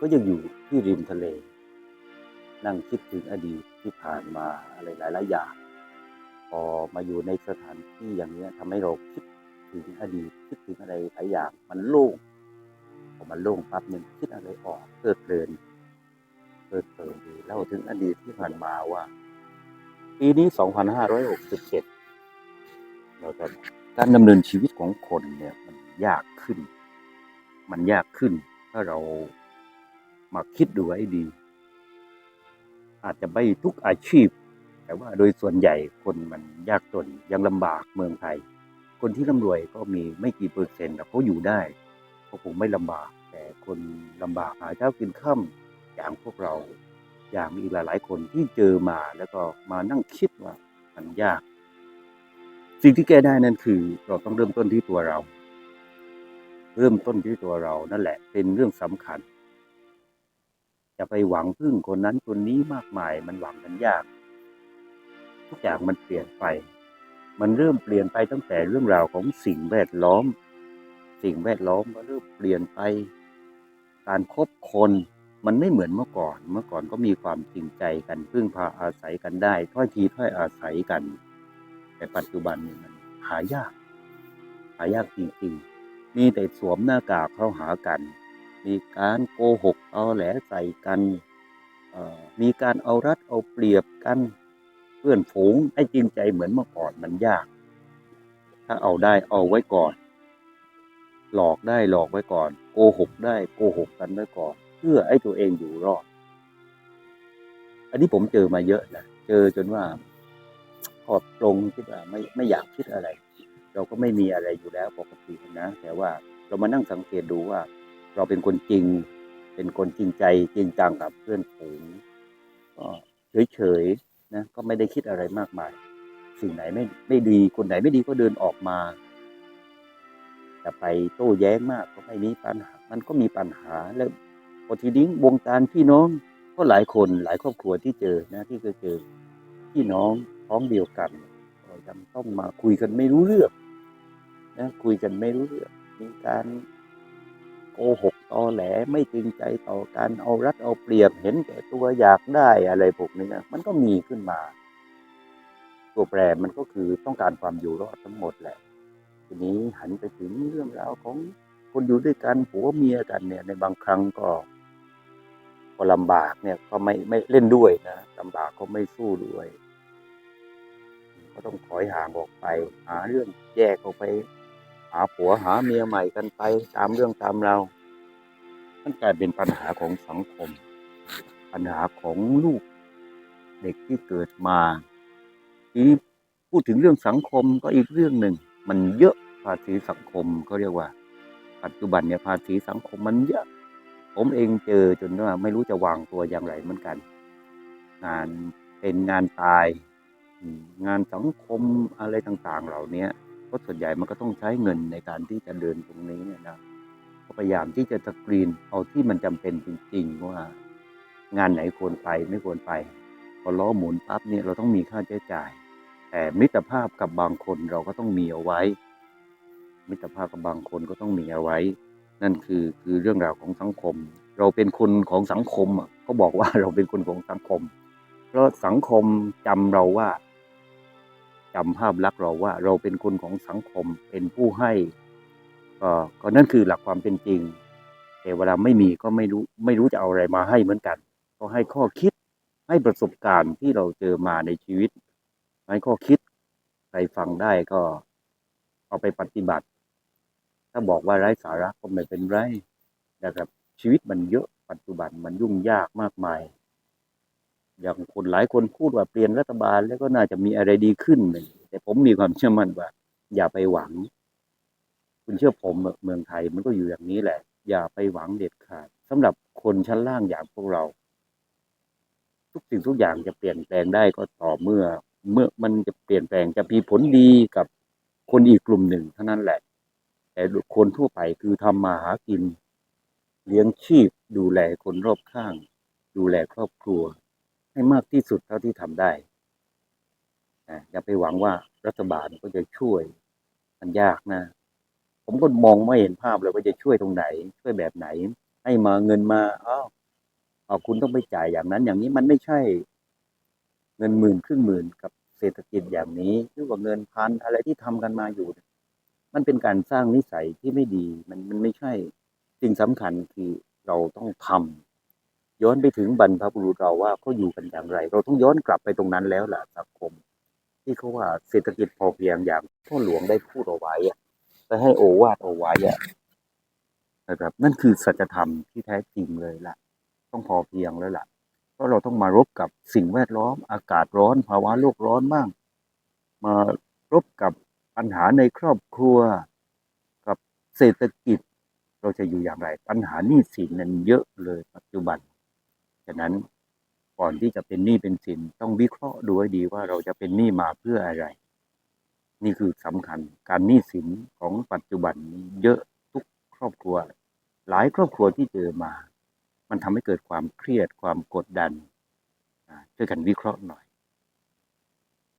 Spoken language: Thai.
ก็ยังอยู่ที่ริมทะเล นั่งคิดถึงอดีตที่ผ่านมาอะไรหลายๆอย่างพอมาอยู่ในสถานที่อย่างนี้ยทำให้เราคิดถึงอดีตคิดถึงอะไรหลายอย่างมันโล่งพอมันโล่งปั๊บเนี่ยคิดอะไรออกเพลิดเพลินเพลิดเพลินดีเล่าถึงอดีตที่ผ่านมาว่า ปีนี้ 2567 เราจะการดำเนินชีวิตของคนเนี่ยมันยากขึ้น มันยากขึ้นถ้าเรา มาคิดดูให้ดี อาจจะไม่ทุกอาชีพ แต่ว่าโดยส่วนใหญ่คนมันยากจนยังลำบากเมืองไทย คนที่ร่ำรวยก็มีไม่กี่เปอร์เซ็นต์แต่เขาอยู่ได้เขาคงไม่ลำบาก แต่คนลำบากหาเช้ากินค่ำอย่างพวกเรา อย่างมีอีกหลายๆ คนที่เจอมาแล้วก็มานั่งคิดว่ามันยาก สิ่งที่แก้ได้นั่นคือเราต้องเริ่มต้นที่ตัวเรา เริ่มต้นที่ตัวเรานั่นแหละเป็นเรื่องสำคัญ จะไปหวังพึ่งคนนั้นคนนี้มากมายมันหวังกันยาก ทุกอย่างมันเปลี่ยนไป มันเริ่มเปลี่ยนไปตั้งแต่เรื่องราวของสิ่งแวดล้อม สิ่งแวดล้อมมันเริ่มเปลี่ยนไป การคบคนมันไม่เหมือนเมื่อก่อน เมื่อก่อนก็มีความจริงใจกันพึ่งพาอาศัยกันได้ถ้อยทีถ้อยอาศัยกัน แต่ปัจจุบันนี่มันหายาก หายากจริงๆ มีแต่สวมหน้ากากเข้าหากัน มีการโกหกเอาแหลใส่กันมีการเอารัดเอาเปรียบกันเพื่อนฝูงให้จริงใจเหมือนเมื่อก่อนมันยาก ถ้าเอาได้เอาไว้ก่อน หลอกได้หลอกไว้ก่อน โกหกได้โกหกกันไว้ก่อน เพื่อให้ตัวเองอยู่รอด อันนี้ผมเจอมาเยอะนะเจอจนว่าพอปรงคิดว่าไม่ไม่อยากคิดอะไร เราก็ไม่มีอะไรอยู่แล้วปกตินะ แต่ว่าเรามานั่งสังเกตดูว่า เราเป็นคนจริง เป็นคนจริงใจจริงจังกับเพื่อนฝูงก็เฉยๆนะก็ไม่ได้คิดอะไรมากมาย สิ่งไหนไม่ไม่ดีคนไหนไม่ดีก็เดินออกมาจะไปโต้แย้งมากก็ไม่มีปัญหา มันก็มีปัญหาแล้วพอทีนี้วงการพี่น้องก็หลายคนหลายครอบครัวที่เจอนะที่เคยเจอพี่น้องท้องเดียวกันก็ยังต้องมาคุยกันไม่รู้เรื่องนะคุยกันไม่รู้เรื่องมีการ โกหกตอแหลไม่จริงใจต่อการเอารัดเอาเปรียบเห็นแก่ตัวอยากได้อะไรพวกนี้นะมันก็มีขึ้นมา ตัวแปรมันก็คือต้องการความอยู่รอดทั้งหมดแหละ ทีนี้หันไปถึงเรื่องราวของคนอยู่ด้วยกันผัวเมียกันเนี่ย ในบางครั้งก็พอลำบากเนี่ยก็ไม่ไม่เล่นด้วยนะลำบากก็ไม่สู้ด้วย ก็ต้องถอยห่างออกไป หาเรื่องแยกออกไป หาผัวหาเมียใหม่กันไปตามเรื่องตามเรามันกลายเป็นปัญหาของสังคม ปัญหาของลูกเด็กที่เกิดมาทีนี้พูดถึงเรื่องสังคมก็อีกเรื่องหนึ่ง มันเยอะภาษีสังคมเขาเรียกว่า ปัจจุบันเนี่ยภาษีสังคมมันเยอะ ผมเองเจอจนว่าไม่รู้จะวางตัวอย่างไรเหมือนกัน งานเป็นงานตาย งานสังคมอะไรต่างๆ เหล่านี้ ก็ส่วนใหญ่มันก็ต้องใช้เงินในการที่จะเดินตรงนี้เนี่ยนะพยายามที่จะสกรีนเอาที่มันจำเป็นจริงๆว่างานไหนควรไปไม่ควรไป พอล้อหมุนปั๊บเนี่ยเราต้องมีค่าใช้จ่าย แต่มิตรภาพกับบางคนเราก็ต้องมีเอาไว้ มิตรภาพกับบางคนก็ต้องมีเอาไว้ นั่นคือคือเรื่องราวของสังคม เราเป็นคนของสังคมอะเขาบอกว่าเราเป็นคนของสังคม เพราะสังคมจำเราว่า จำภาพลักษณ์เราว่าเราเป็นคนของสังคมเป็นผู้ให้ก็ก็นั่นคือหลักความเป็นจริง แต่เวลาไม่มีก็ไม่รู้ไม่รู้จะเอาอะไรมาให้เหมือนกัน ก็ให้ข้อคิดให้ประสบการณ์ที่เราเจอมาในชีวิต ให้ข้อคิดใครฟังได้ก็เอาไปปฏิบัติ ถ้าบอกว่าไร้สาระก็ไม่เป็นไรนะครับชีวิตมันเยอะปัจจุบันมันยุ่งยากมากมาย อย่างคนหลายคนพูดว่าเปลี่ยนรัฐบาลแล้วก็น่าจะมีอะไรดีขึ้นเลยแต่ผมมีความเชื่อมั่นว่า อย่าไปหวัง คุณเชื่อผมเมืองไทยมันก็อยู่อย่างนี้แหละ อย่าไปหวังเด็ดขาดสำหรับคนชั้นล่างอย่างพวกเรา ทุกสิ่งทุกอย่างจะเปลี่ยนแปลงได้ก็ต่อเมื่อ เมื่อมันจะเปลี่ยนแปลงจะมีผลดีกับคนอีกกลุ่มหนึ่งเท่านั้นแหละ แต่คนทั่วไปคือทำมาหากิน เลี้ยงชีพดูแลคนรอบข้าง ดูแลครอบครัว ให้มากที่สุดเท่าที่ทำได้นะอย่าไปหวังว่ารัฐบาลก็จะช่วย มันยากนะ ผมก็มองไม่เห็นภาพเลยว่าจะช่วยตรงไหน ช่วยแบบไหน ให้มาเงินมาอ้าวอาคุณต้องไปจ่ายอย่างนั้น อย่างนี้มันไม่ใช่ เงินหมื่นครึ่งหมื่นกับเศรษฐกิจอย่างนี้หรือว่าเงินพันอะไรที่ทำกันมาอยู่ มันเป็นการสร้างนิสัยที่ไม่ดี มันมันไม่ใช่ สิ่งสำคัญคือเราต้องทำ ย้อนไปถึงบรรพบุรุษเราว่าเขาอยู่กันอย่างไร เราต้องย้อนกลับไปตรงนั้นแล้วล่ะสังคม ที่เขาว่าเศรษฐกิจพอเพียงอย่างพ่อหลวงได้พูดเอาไว้อะได้ให้โอวาทเอาไว้อะนะครับนั่นคือสัจธรรมที่แท้จริงเลยล่ะ ต้องพอเพียงแล้วล่ะ เพราะเราต้องมารบกับสิ่งแวดล้อมอากาศร้อนภาวะโลกร้อนบ้างมารบกับปัญหาในครอบครัว กับเศรษฐกิจ เราจะอยู่อย่างไร ปัญหาหนี้สินนั้นเยอะเลยปัจจุบัน ฉะนั้นก่อนที่จะเป็นหนี้เป็นสินต้องวิเคราะห์ดูให้ดีว่าเราจะเป็นหนี้มาเพื่ออะไร นี่คือสำคัญการหนี้สินของปัจจุบันนี้เยอะทุกครอบครัว หลายครอบครัวที่เจอมา มันทำให้เกิดความเครียดความกดดันช่วยกันวิเคราะห์หน่อย